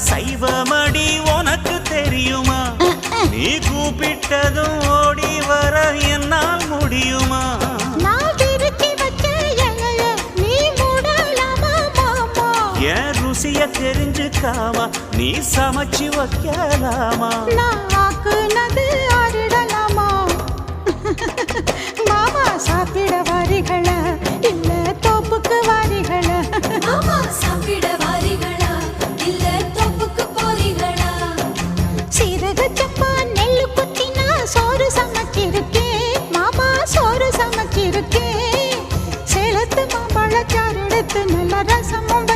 சைவமடி உனக்கு தெரியுமா? நீ கூப்பிட்டதும் ஓடி வர என்னால் முடியுமா? என் ருசிய தெரிஞ்சுக்காமா நீ சமைச்சு வைக்கலாமா? மாமா சாப்பிட வரிகள மலரசமும்